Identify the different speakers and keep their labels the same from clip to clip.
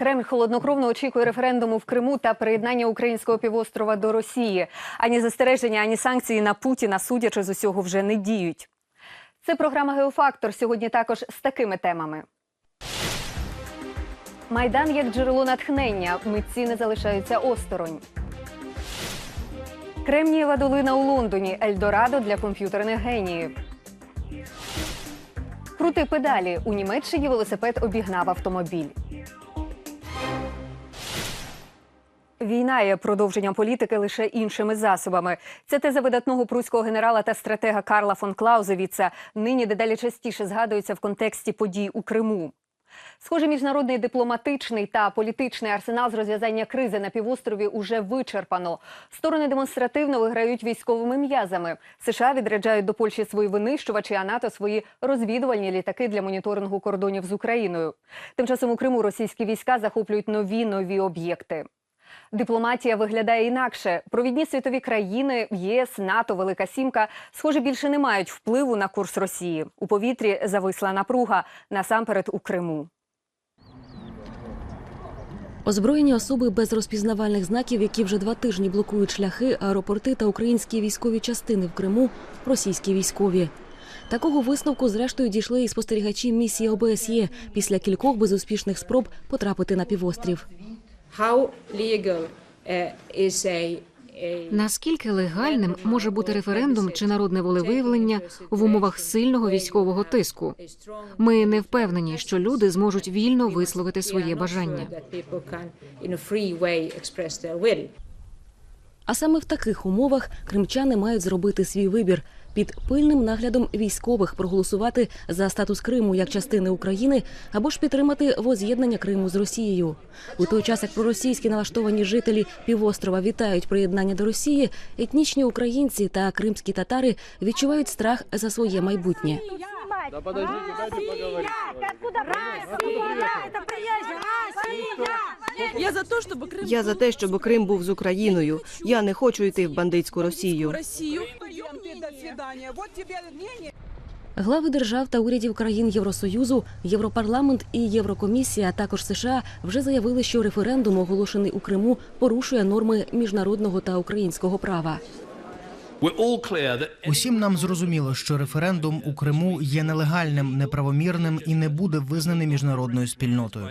Speaker 1: Кремль холоднокровно очікує референдуму в Криму та приєднання українського півострова до Росії. Ані застереження, ані санкції на Путіна, судячи з усього, вже не діють. Це програма Геофактор. Сьогодні також з такими темами. Майдан як джерело натхнення. Митці не залишаються осторонь. Кремнієва долина у Лондоні. Ельдорадо для комп'ютерних геніїв. Крути педалі. У Німеччині велосипед обігнав автомобіль. Війна є продовженням політики лише іншими засобами. Це теза видатного пруського генерала та стратега Карла фон Клаузевіца нині дедалі частіше згадується в контексті подій у Криму. Схоже, міжнародний дипломатичний та політичний арсенал з розв'язання кризи на півострові уже вичерпано. Сторони демонстративно виграють військовими м'язами. США відряджають до Польщі свої винищувачі, а НАТО свої розвідувальні літаки для моніторингу кордонів з Україною. Тим часом у Криму російські війська захоплюють нові нові об'єкти. Дипломатія виглядає інакше. Провідні світові країни, ЄС, НАТО, Велика Сімка, схоже, більше не мають впливу на курс Росії. У повітрі зависла напруга насамперед у Криму.
Speaker 2: Озброєні особи без розпізнавальних знаків, які вже два тижні блокують шляхи, аеропорти та українські військові частини в Криму, російські військові. Такого висновку, зрештою, дійшли і спостерігачі місії ОБСЄ після кількох безуспішних спроб потрапити на півострів.
Speaker 3: How legal is a, a
Speaker 4: Наскільки легальним може бути референдум чи народне волевиявлення в умовах сильного військового тиску? Ми не впевнені, що люди зможуть вільно висловити своє бажання.
Speaker 3: that people can in a free way express their will.
Speaker 2: А саме в таких умовах кримчани мають зробити свій вибір під пильним наглядом військових проголосувати за статус Криму як частини України або ж підтримати воз'єднання Криму з Росією. У той час, як проросійські налаштовані жителі півострова вітають приєднання до Росії, етнічні українці та кримські татари відчувають страх за своє майбутнє.
Speaker 5: Да подождите, дайте поговорить.
Speaker 6: Я за те, щоб Крим
Speaker 7: Я за те, щоб Крим був з Україною. Я не хочу йти в бандитську Росію.
Speaker 6: Свидания. Вот тебе мнение.
Speaker 2: Глави держав та урядів країн Євросоюзу, Європарламент і Єврокомісія, а також США вже заявили, що референдум, оголошений у Криму, порушує норми міжнародного та українського права.
Speaker 8: Усім нам зрозуміло, що референдум у Криму є нелегальним, неправомірним і не буде визнаний міжнародною спільнотою.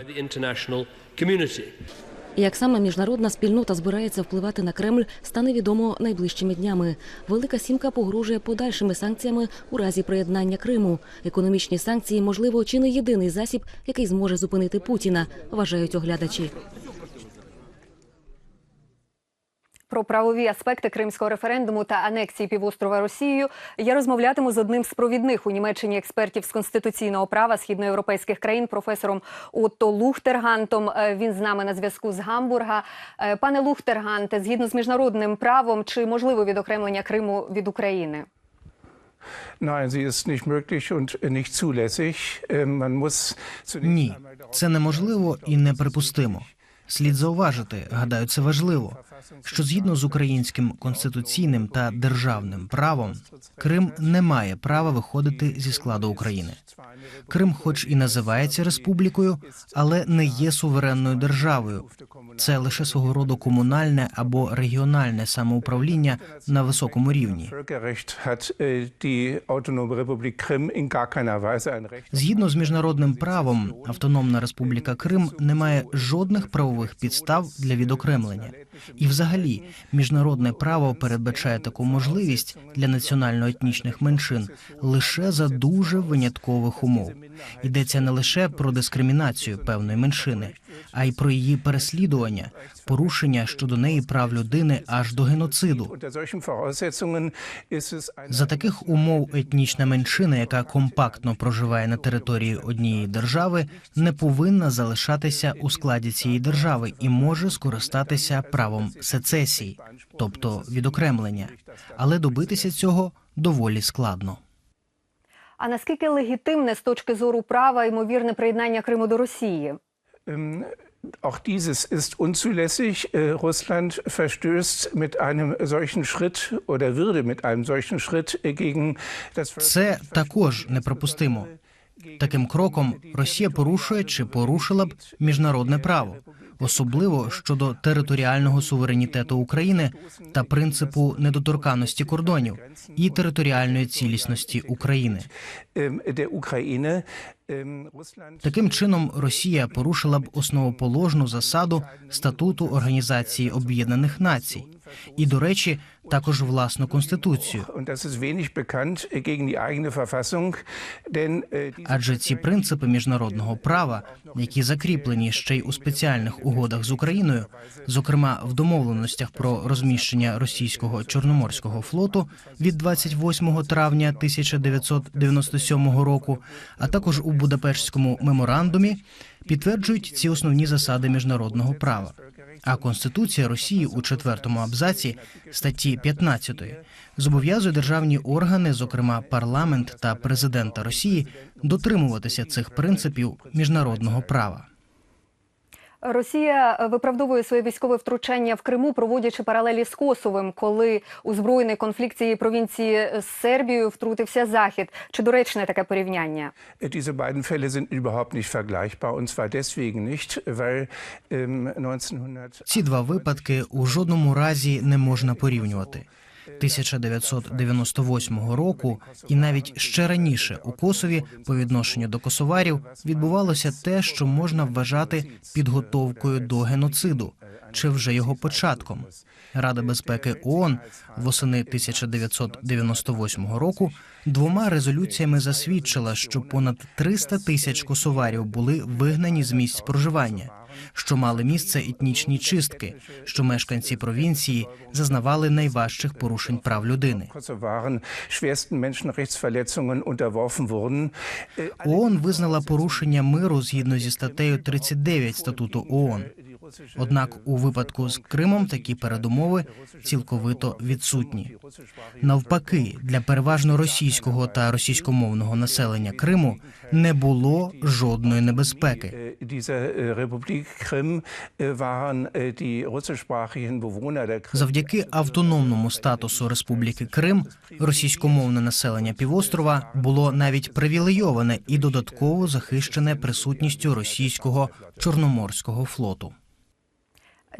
Speaker 2: Як саме міжнародна спільнота збирається впливати на Кремль, стане відомо найближчими днями. Велика сімка погрожує подальшими санкціями у разі приєднання Криму. Економічні санкції, можливо, чи не єдиний засіб, який зможе зупинити Путіна, вважають оглядачі.
Speaker 1: Про правові аспекти кримського референдуму та анексії півострова Росією я розмовлятиму з одним з провідних у Німеччині експертів з конституційного права східноєвропейських країн, професором Отто Лухтергантом. Е, Він з нами на зв'язку з Гамбурга. Е, Пане Лухтерганте, згідно з міжнародним правом, чи можливо відокремлення Криму від України?
Speaker 9: Zunächst
Speaker 8: Ні, це неможливо і неприпустимо. Слід зауважити, гадаю, це важливо, що згідно з українським конституційним та державним правом, Крим не має права виходити зі складу України. Крим, хоч і називається республікою, але не є суверенною державою. Це лише свого роду комунальне або регіональне самоуправління на високому рівні.
Speaker 9: Äh.
Speaker 8: Згідно з міжнародним правом, Автономна Республіка Крим не має жодних правових підстав для відокремлення. І, взагалі, міжнародне право передбачає таку можливість для національно-етнічних меншин лише за дуже виняткових умов. Йдеться не лише про дискримінацію певної меншини, а й про її переслідування, порушення щодо неї прав людини аж до геноциду. За таких умов етнічна меншина, яка компактно проживає на території однієї держави, не повинна залишатися у складі цієї держави і може скористатися правом сецесії, тобто відокремлення, але добитися цього доволі складно.
Speaker 1: А наскільки легітимне з точки зору права ймовірне приєднання Криму до Росії?
Speaker 9: Ähm, Auch dieses ist unzulässig. Äh, Russland verstößt mit einem solchen Schritt oder würde mit einem solchen Schritt äh, gegen das
Speaker 8: Це також неприпустимо. Таким кроком Росія порушує чи порушила б міжнародне право, особливо щодо територіального суверенітету України та принципу недоторканності кордонів і територіальної цілісності України. Таким чином, Росія порушила б основоположну засаду статуту Організації Об'єднаних Націй і, до речі, також власну конституцію.
Speaker 9: äh,
Speaker 8: Адже ці принципи міжнародного права, які закріплені ще й у спеціальних угодах з Україною, зокрема в домовленостях про розміщення російського чорноморського флоту від 28 травня 1997 року, а також у Будапештському меморандумі, підтверджують ці основні засади міжнародного права. А Конституція Росії у четвертому абзаці статті 15 зобов'язує державні органи, зокрема парламент та президента Росії, дотримуватися цих принципів міжнародного права.
Speaker 1: Росія виправдовує своє військове втручання в Криму, проводячи паралелі з Косовим, коли у збройний конфлікт цієї провінції з Сербією втрутився Захід. Чи доречне таке порівняння?
Speaker 9: Diese beiden Fälle sind überhaupt nicht vergleichbar und zwar deswegen nicht, weil ähm, 1900
Speaker 8: Ці два випадки у жодному разі не можна порівнювати. 1998 року і навіть ще раніше у Косові по відношенню до косоварів відбувалося те, що можна вважати підготовкою до геноциду чи вже його початком. Рада безпеки ООН восени 1998 року двома резолюціями засвідчила, що понад 300 тисяч косоварів були вигнані з місць проживання, що мали місце етнічні чистки, що мешканці провінції зазнавали найважчих порушень прав людини. ООН визнала порушення миру згідно зі статтею 39 статуту ООН. Однак у випадку з Кримом такі передумови цілковито відсутні. Навпаки, для переважно російського та російськомовного населення Криму не було жодної небезпеки.
Speaker 9: Bewohner der Krim.
Speaker 8: Завдяки автономному статусу Республіки Крим російськомовне населення півострова було навіть привілейоване і додатково захищене присутністю російського чорноморського флоту.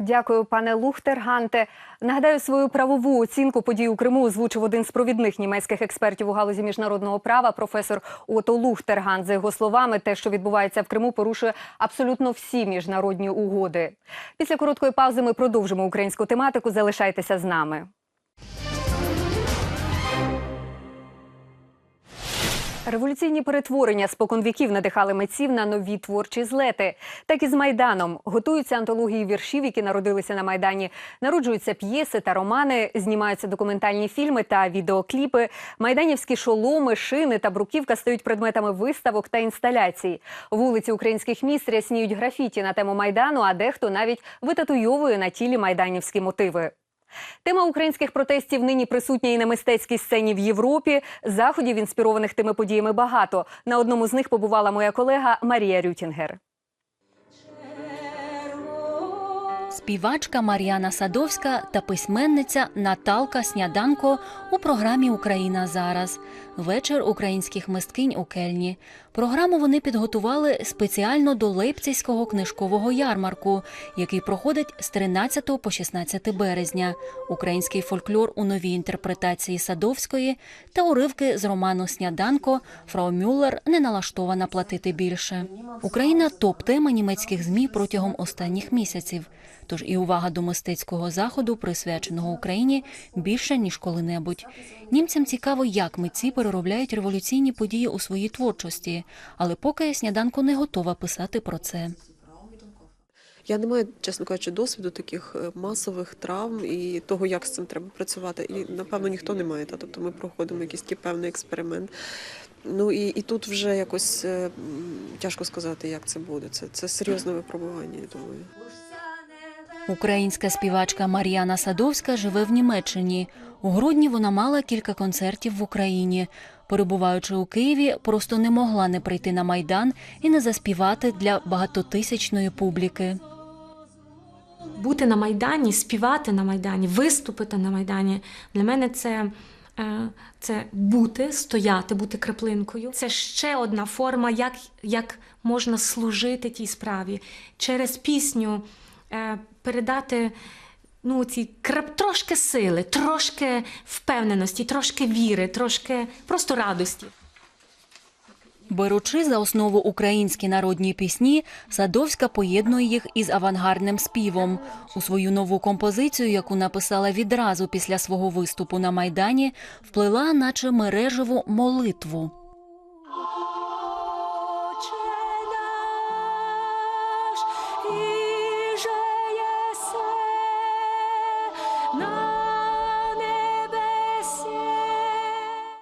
Speaker 1: Дякую, пане Лухтерганте. Нагадаю, свою правову оцінку подій у Криму озвучив один з провідних німецьких експертів у галузі міжнародного права, професор Ото Лухтерган. За його словами, те, що відбувається в Криму, порушує абсолютно всі міжнародні угоди. Після короткої паузи ми продовжимо українську тематику. Залишайтеся з нами. Революційні перетворення споконвіків надихали митців на нові творчі злети. Так і з майданом готуються антології віршів, які народилися на майдані. Народжуються п'єси та романи, знімаються документальні фільми та відеокліпи. Майданівські шоломи, шини та бруківка стають предметами виставок та інсталяцій. Вулиці українських міст рясніють графіті на тему майдану, а дехто навіть витатуйовує на тілі майданівські мотиви. Тема українських протестів нині присутня і на мистецькій сцені в Європі. Заходів, інспірованих тими подіями, багато. На одному з них побувала моя колега Марія Рютінгер.
Speaker 10: Співачка Мар'яна Садовська та письменниця Наталка Сняданко у програмі Україна зараз. Вечір українських мисткинь у Кельні. Програму вони підготували спеціально до Лейпцизького книжкового ярмарку, який проходить з 13 по 16 березня. Український фольклор у новій інтерпретації Садовської та уривки з роману Сняданко Фрау Мюллер не налаштована платити більше. Україна топ-тема німецьких змі протягом останніх місяців. Тож і увага до мистецького заходу, присвяченого Україні, більше ніж коли-небудь. Німцям цікаво, як митці переробляють революційні події у своїй творчості, але поки сніданко не готова писати про це.
Speaker 11: Я не маю, чесно кажучи, досвіду таких е, масових травм і того, як з цим треба працювати. І напевно ніхто не має. Та тобто ми проходимо якийсь такий певний експеримент. Ну і, і тут вже якось е, тяжко сказати, як це буде. Це, це серйозне випробування, я думаю.
Speaker 10: Українська співачка Мар'яна Садовська живе в Німеччині. У грудні вона мала кілька концертів в Україні. Перебуваючи у Києві, просто не могла не прийти на майдан і не заспівати для багатотисячної публіки.
Speaker 12: бути на майдані, співати на майдані, виступити на майдані для мене це Е, Це бути, стояти, бути краплинкою. Це ще одна форма, як, як можна служити тій справі. Через пісню е, передати ну, ці крап, трошки сили, трошки впевненості, трошки віри, трошки просто радості.
Speaker 10: Беручи за основу українські народні пісні, Садовська поєднує їх із авангардним співом. У свою нову композицію, яку написала відразу після свого виступу на Майдані, вплила наче мережеву молитву.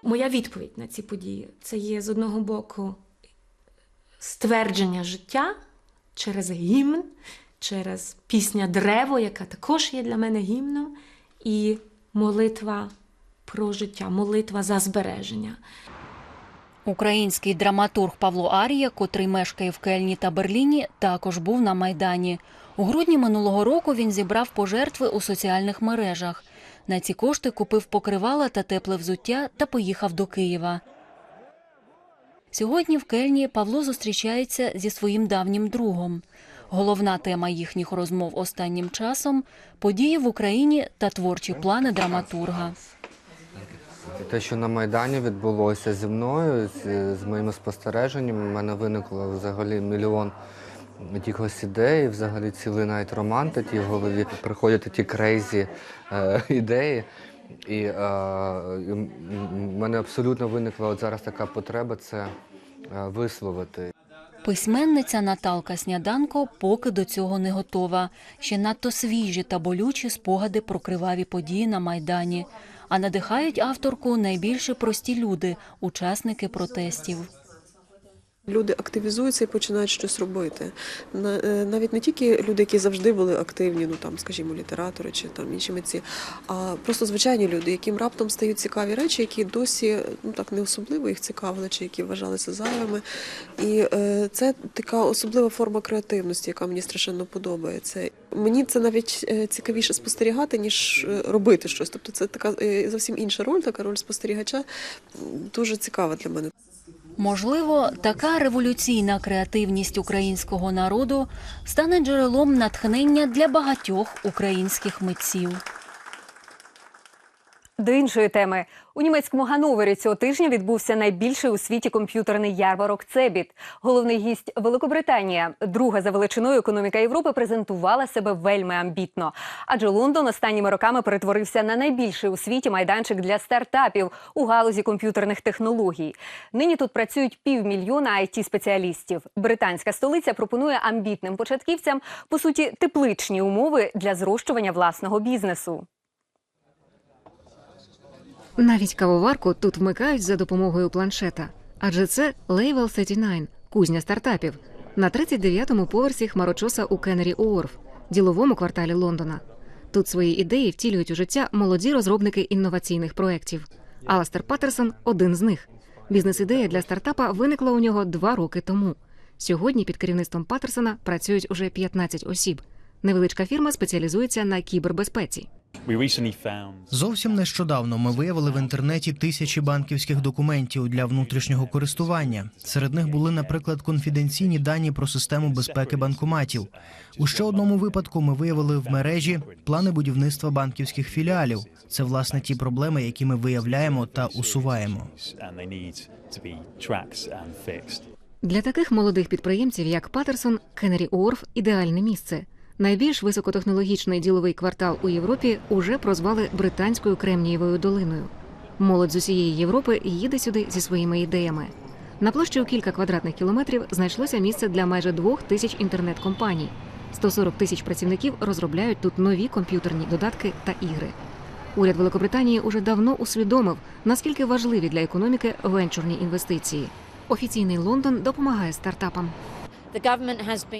Speaker 12: Моя відповідь на ці події це є з одного боку ствердження життя через гімн, через пісня Древо, яка також є для мене гімном, і молитва про життя, молитва за збереження.
Speaker 10: Український драматург Павло Арія, котрий мешкає в Кельні та Берліні, також був на майдані. У грудні минулого року він зібрав пожертви у соціальних мережах. На ці кошти купив покривала та тепле взуття та поїхав до Києва. Сьогодні в Кельні Павло зустрічається зі своїм давнім другом. Головна тема їхніх розмов останнім часом події в Україні та творчі плани драматурга.
Speaker 13: Те, що на Майдані відбулося зі мною, з, моїми спостереженнями, в мене виникло взагалі мільйон якихось ідей, взагалі цілий навіть роман тоді в голові. Приходять ті крейзі е, ідеї. І е, мене абсолютно виникла от зараз така потреба це е, висловити.
Speaker 10: Письменниця Наталка Сняданко поки до цього не готова. Ще надто свіжі та болючі спогади про криваві події на Майдані. А надихають авторку найбільше прості люди, учасники протестів.
Speaker 11: Люди активізуються і починають щось робити. Е, Навіть не тільки люди, які завжди були активні, ну там, скажімо, літератори чи там інші митці, а просто звичайні люди, яким раптом стають цікаві речі, які досі ну так не особливо їх цікавили, чи які вважалися зайвими. І е, це така особлива форма креативності, яка мені страшенно подобається. Мені це навіть е, цікавіше спостерігати, ніж е, робити щось. Тобто це така зовсім інша роль, така роль спостерігача, дуже цікава для мене.
Speaker 10: Можливо, така революційна креативність українського народу стане джерелом натхнення для багатьох українських митців.
Speaker 1: До іншої теми у німецькому Гановері цього тижня відбувся найбільший у світі комп'ютерний ярмарок Цебіт. Головний гість Великобританія, друга за величиною економіка Європи, презентувала себе вельми амбітно. Адже Лондон останніми роками перетворився на найбільший у світі майданчик для стартапів у галузі комп'ютерних технологій. Нині тут працюють півмільйона it спеціалістів. Британська столиця пропонує амбітним початківцям по суті тепличні умови для зрощування власного бізнесу.
Speaker 4: Навіть кавоварку тут вмикають за допомогою планшета, адже це Level 39 – кузня стартапів на 39-му поверсі хмарочоса у Кеннері Уорф, діловому кварталі Лондона. Тут свої ідеї втілюють у життя молоді розробники інноваційних проєктів. Аластер Паттерсон один з них. Бізнес-ідея для стартапа виникла у нього два роки тому. Сьогодні під керівництвом Паттерсона працюють уже 15 осіб. Невеличка фірма спеціалізується на кібербезпеці.
Speaker 8: Зовсім нещодавно ми виявили в інтернеті тисячі банківських документів для внутрішнього користування. Серед них були, наприклад, конфіденційні дані про систему безпеки банкоматів. У ще одному випадку ми виявили в мережі плани будівництва банківських філіалів. Це власне ті проблеми, які ми виявляємо та усуваємо.
Speaker 4: Для таких молодих підприємців, як Паттерсон, Кеннері Уорф – ідеальне місце. Найбільш високотехнологічний діловий квартал у Європі уже прозвали британською Кремнієвою долиною. Молодь з усієї Європи їде сюди зі своїми ідеями. На площі у кілька квадратних кілометрів знайшлося місце для майже двох тисяч інтернет-компаній. 140 тисяч працівників розробляють тут нові комп'ютерні додатки та ігри. Уряд Великобританії уже давно усвідомив, наскільки важливі для економіки венчурні інвестиції. Офіційний Лондон допомагає стартапам.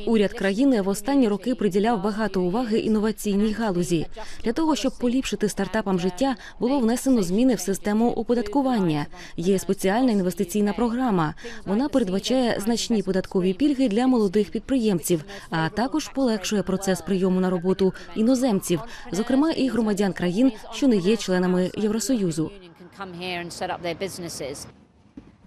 Speaker 2: Уряд країни в останні роки приділяв багато уваги інноваційній галузі. Для того щоб поліпшити стартапам життя, було внесено зміни в систему оподаткування. Є спеціальна інвестиційна програма. Вона передбачає значні податкові пільги для молодих підприємців, а також полегшує процес прийому на роботу іноземців, зокрема і громадян країн, що не є членами Євросоюзу.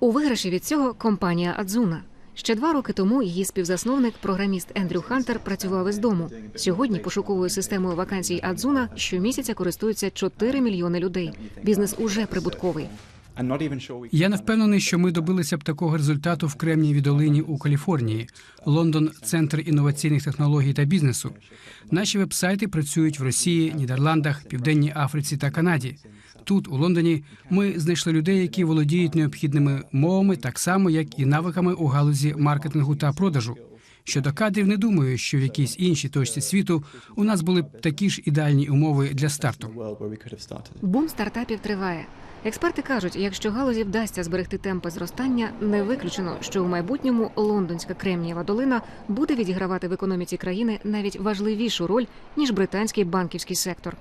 Speaker 4: У виграші від цього компанія Адзуна. Ще два роки тому її співзасновник, програміст Ендрю Хантер, працював із дому. Сьогодні пошуковою системою вакансій Адзуна щомісяця користуються 4 мільйони людей. Бізнес уже прибутковий.
Speaker 14: Я не впевнений, що ми добилися б такого результату в Кремнієвій долині у Каліфорнії. Лондон центр інноваційних технологій та бізнесу. Наші вебсайти працюють в Росії, Нідерландах, Південній Африці та Канаді. Тут, у Лондоні, ми знайшли людей, які володіють необхідними мовами, так само як і навиками у галузі маркетингу та продажу. Щодо кадрів, не думаю, що в якійсь іншій точці світу у нас були б такі ж ідеальні умови для старту.
Speaker 4: Бум стартапів триває. Експерти кажуть, якщо галузі вдасться зберегти темпи зростання, не виключено, що у майбутньому лондонська кремнієва долина буде відігравати в економіці країни навіть важливішу роль ніж британський банківський сектор.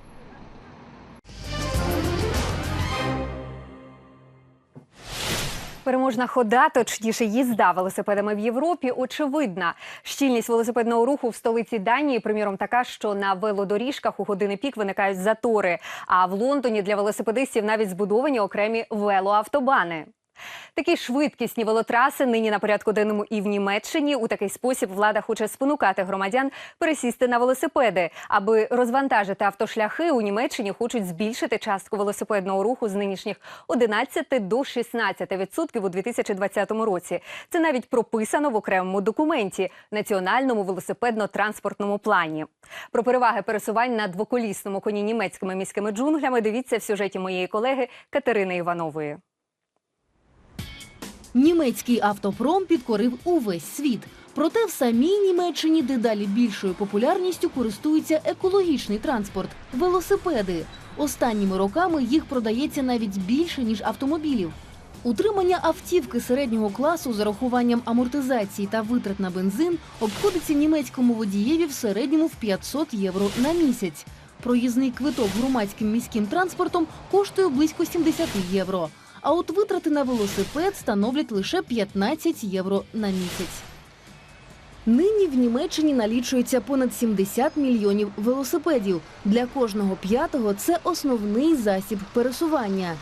Speaker 1: Переможна хода, точніше їзда велосипедами в Європі, очевидна. Щільність велосипедного руху в столиці Данії, приміром, така, що на велодоріжках у години пік виникають затори. А в Лондоні для велосипедистів навіть збудовані окремі велоавтобани. Такі швидкісні велотраси нині на порядку денному і в Німеччині. У такий спосіб влада хоче спонукати громадян пересісти на велосипеди. Аби розвантажити автошляхи, у Німеччині хочуть збільшити частку велосипедного руху з нинішніх 11 до 16% відсотків у 2020 році. Це навіть прописано в окремому документі національному велосипедно-транспортному плані. Про переваги пересувань на двоколісному коні німецькими міськими джунглями дивіться в сюжеті моєї колеги Катерини Іванової.
Speaker 15: Німецький автопром підкорив увесь світ. Проте в самій Німеччині дедалі більшою популярністю користується екологічний транспорт велосипеди. Останніми роками їх продається навіть більше ніж автомобілів. Утримання автівки середнього класу з урахуванням амортизації та витрат на бензин обходиться німецькому водієві в середньому в 500 євро на місяць. Проїзний квиток громадським міським транспортом коштує близько 70 євро. А от витрати на велосипед становлять лише 15 євро на місяць. Нині в Німеччині налічується понад 70 мільйонів велосипедів. Для кожного п'ятого це основний засіб пересування.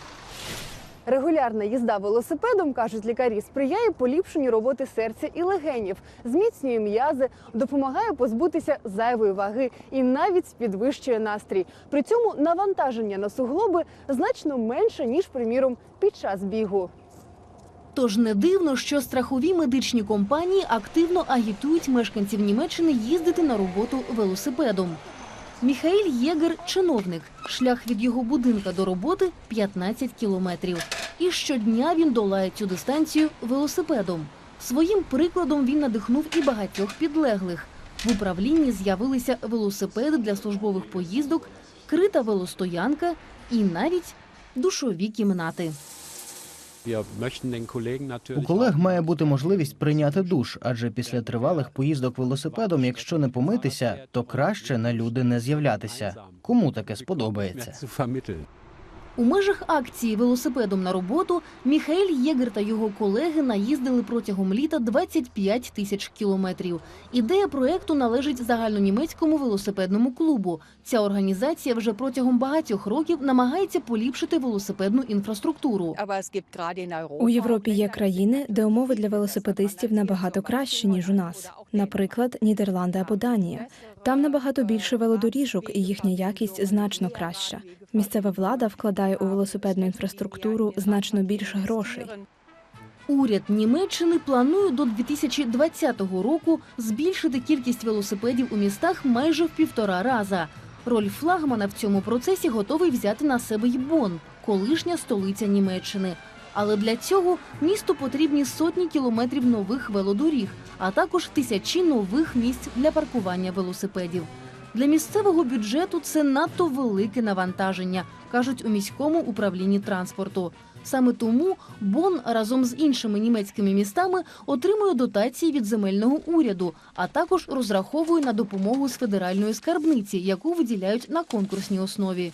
Speaker 16: Регулярна їзда велосипедом, кажуть лікарі, сприяє поліпшенню роботи серця і легенів, зміцнює м'язи, допомагає позбутися зайвої ваги і навіть підвищує настрій. При цьому навантаження на суглоби значно менше ніж, приміром, під час бігу.
Speaker 15: Тож не дивно, що страхові медичні компанії активно агітують мешканців Німеччини їздити на роботу велосипедом. Міхаїль Єгер – чиновник. Шлях від його будинка до роботи 15 кілометрів. І щодня він долає цю дистанцію велосипедом. Своїм прикладом він надихнув і багатьох підлеглих. В управлінні з'явилися велосипеди для службових поїздок, крита велостоянка і навіть душові кімнати.
Speaker 8: У колег має бути можливість прийняти душ, адже після тривалих поїздок велосипедом, якщо не помитися, то краще на люди не з'являтися. Кому таке сподобається?
Speaker 15: У межах акції велосипедом на роботу Міхаель Єгер та його колеги наїздили протягом літа 25 тисяч кілометрів. Ідея проекту належить загальнонімецькому велосипедному клубу. Ця організація вже протягом багатьох років намагається поліпшити велосипедну інфраструктуру.
Speaker 17: У Європі є країни, де умови для велосипедистів набагато кращі ніж у нас. Наприклад, Нідерланди або Данія. Там набагато більше велодоріжок, і їхня якість значно краща. Місцева влада вкладає у велосипедну інфраструктуру значно більше грошей.
Speaker 15: Уряд Німеччини планує до 2020 року збільшити кількість велосипедів у містах майже в півтора раза. Роль флагмана в цьому процесі готовий взяти на себе й Бонн, колишня столиця Німеччини. Але для цього місту потрібні сотні кілометрів нових велодоріг, а також тисячі нових місць для паркування велосипедів. Для місцевого бюджету це надто велике навантаження, кажуть у міському управлінні транспорту. Саме тому Бон разом з іншими німецькими містами отримує дотації від земельного уряду, а також розраховує на допомогу з федеральної скарбниці, яку виділяють на конкурсній основі.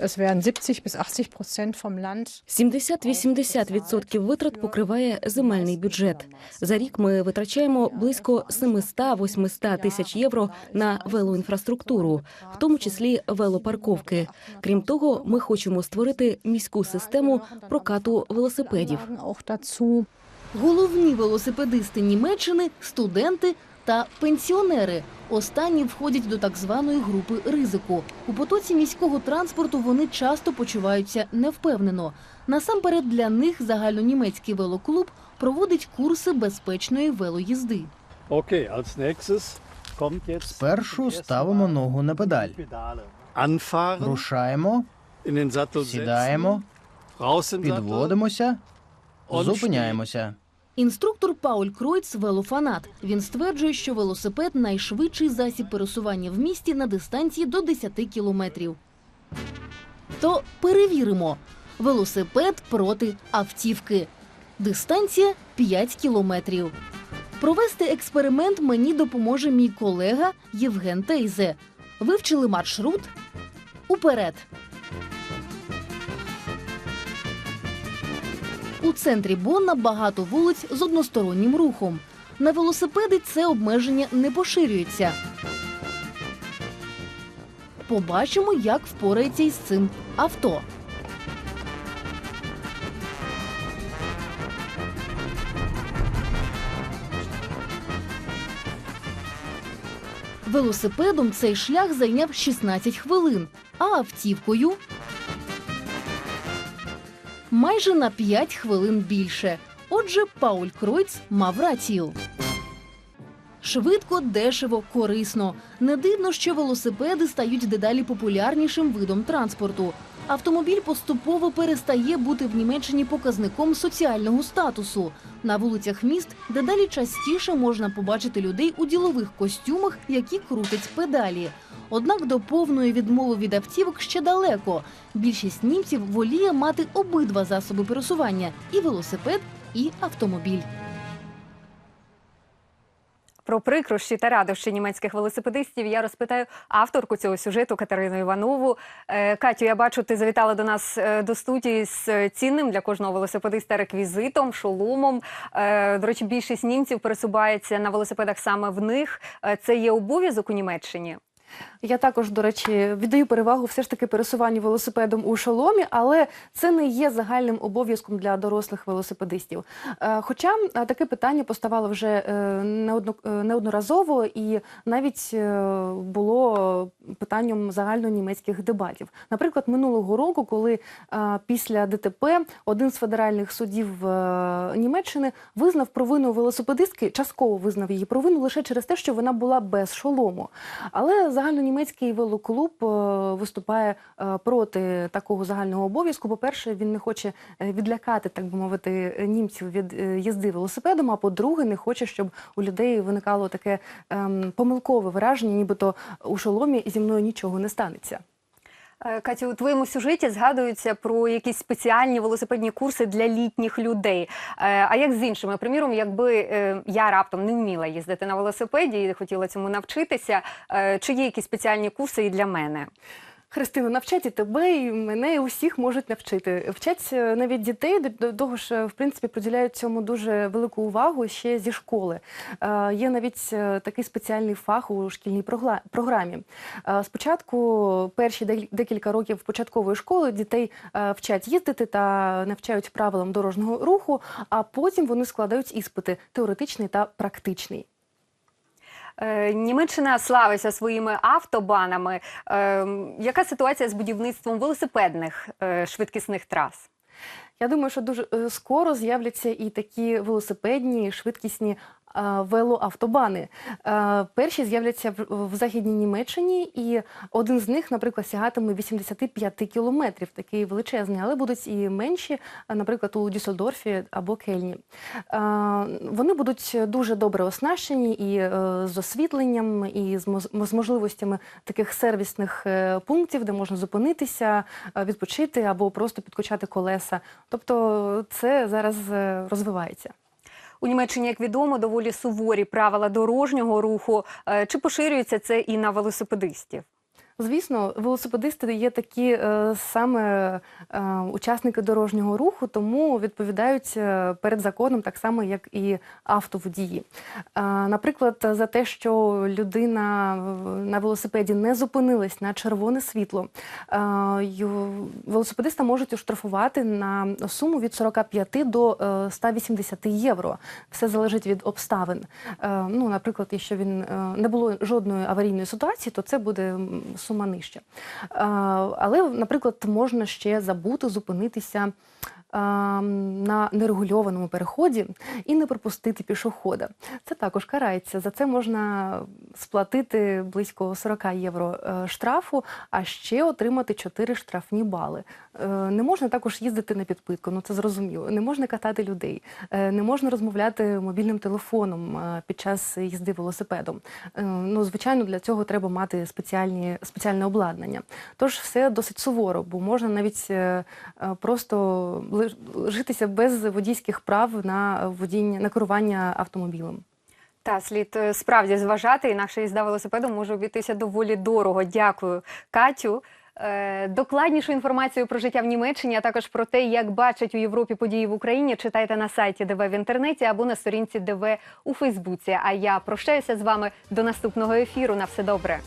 Speaker 18: Es werden 70 bis 80 Prozent vom Land
Speaker 2: 70-80% витрат покриває земельний бюджет. За рік ми витрачаємо близько 700-800 тисяч євро на велоінфраструктуру, в тому числі велопарковки. Крім того, ми хочемо створити міську систему прокату велосипедів.
Speaker 15: Головні велосипедисти Німеччини студенти та пенсіонери. Останні входять до так званої групи ризику. У потоці міського транспорту вони часто почуваються невпевнено. Насамперед для них загальнонімецький велоклуб проводить курси безпечної велоїзди.
Speaker 5: Okay, als nächstes kommt jetzt
Speaker 8: Спершу ставимо ногу на педаль. Рушаємо, сідаємо, підводимося, зупиняємося.
Speaker 15: Інструктор Пауль Кройц – велофанат. Він стверджує, що велосипед – найшвидший засіб пересування в місті на дистанції до 10 кілометрів. То перевіримо. Велосипед проти автівки. Дистанція 5 кілометрів. Провести експеримент мені допоможе мій колега Євген Тейзе. Вивчили маршрут? Уперед! У центрі Бонна багато вулиць з одностороннім рухом. На велосипеди це обмеження не поширюється. Побачимо, як впорається із цим авто. Велосипедом цей шлях зайняв 16 хвилин, а автівкою майже на 5 хвилин більше. Отже, Пауль Кройц мав рацію. Швидко, дешево, корисно. Не дивно, що велосипеди стають дедалі популярнішим видом транспорту. Автомобіль поступово перестає бути в Німеччині показником соціального статусу. На вулицях міст дедалі частіше можна побачити людей у ділових костюмах, які крутять педалі. Однак до повної відмови від автівок ще далеко. Більшість німців воліє мати обидва засоби пересування і велосипед, і автомобіль.
Speaker 1: Про прикрощі та радощі німецьких велосипедистів я розпитаю авторку цього сюжету Катерину Іванову. Е, Катю, я бачу, ти завітала до нас е, до студії з е, цінним для кожного велосипедиста реквізитом, шоломом. До речі, більшість німців пересувається на велосипедах саме в них. Це є обов'язок у Німеччині.
Speaker 16: Я також, до речі, віддаю перевагу все ж таки пересуванню велосипедом у шоломі, але це не є загальним обов'язком для дорослих велосипедистів. Е, Хоча е, таке питання поставало вже е, неодно- неодноразово і навіть було питанням загальнонімецьких дебатів. Наприклад, минулого року, коли після ДТП один з федеральних судів Німеччини визнав провину велосипедистки, частково визнав її провину лише через те, що вона була без шолому. Але загальнонімецький велоклуб е, виступає е, проти такого загального обов'язку. По-перше, він не хоче е, відлякати, так би мовити, німців від їзди велосипедом. А по-друге, не хоче, щоб у людей виникало таке ем, помилкове враження, нібито у шоломі зі мною нічого не станеться.
Speaker 1: Е, Катю, у твоєму сюжеті згадується про якісь спеціальні велосипедні курси для літніх людей. Е, А як з іншими? Приміром, якби е, я раптом не вміла їздити на велосипеді і хотіла цьому навчитися, чи є якісь спеціальні курси і для мене?
Speaker 16: Христина, навчать і тебе, і мене, і усіх можуть навчити. Вчать е, навіть дітей, до- того ж, е, в принципі, приділяють цьому дуже велику увагу ще зі школи. Е, Є навіть е, такий спеціальний фах у шкільній програмі. Е, Спочатку перші декілька років початкової школи дітей вчать їздити та навчають правилам дорожнього руху, а потім вони складають іспити теоретичний та практичний.
Speaker 1: Е, Німеччина славиться своїми автобанами. Е, Яка ситуація з будівництвом велосипедних е, швидкісних трас?
Speaker 16: Я думаю, що дуже скоро з'являться і такі велосипедні швидкісні велоавтобани. Е, Перші з'являться в- Західній Німеччині, і один з них, наприклад, сягатиме 85 кілометрів, такий величезний, але будуть і менші, наприклад, у Дюссельдорфі або Кельні. Е, Вони будуть дуже добре оснащені і е, з освітленням, і з можливостями таких сервісних е, пунктів, де можна зупинитися, е, відпочити або просто підкачати колеса. Тобто це зараз е, розвивається.
Speaker 1: У Німеччині, як відомо, доволі суворі правила дорожнього руху. Е, Чи поширюється це і на велосипедистів?
Speaker 16: Звісно, велосипедисти є такі е, саме е, учасники дорожнього руху, тому відповідають е, перед законом так само, як і автоводії. Наприклад, за те, що людина на велосипеді не зупинилась на червоне світло, велосипедиста можуть оштрафувати на суму від 45 до е, 180 євро. Все залежить від обставин. Ну, наприклад, якщо він не було жодної аварійної ситуації, то це буде сума нижча. Е, Але, наприклад, можна ще забути зупинитися на нерегульованому переході і не пропустити пішохода. Це також карається. За це можна сплатити близько 40 євро е, штрафу, а ще отримати 4 штрафні бали. Е, Не можна також їздити на підпитку, ну це зрозуміло. Не можна катати людей, е, не можна розмовляти мобільним телефоном під час їзди велосипедом. Ну, звичайно, для цього треба мати спеціальні, спеціальне обладнання. Тож все досить суворо, бо можна навіть просто лишитися без водійських прав на водіння на керування автомобілем.
Speaker 1: Та слід е, справді зважати, інакше їзда велосипедом може обійтися доволі дорого. Дякую, Катю. Е, Докладнішу інформацію про життя в Німеччині, а також про те, як бачать у Європі події в Україні, читайте на сайті ДВ в інтернеті або на сторінці ДВ у Фейсбуці. А я прощаюся з вами до наступного ефіру. На все добре.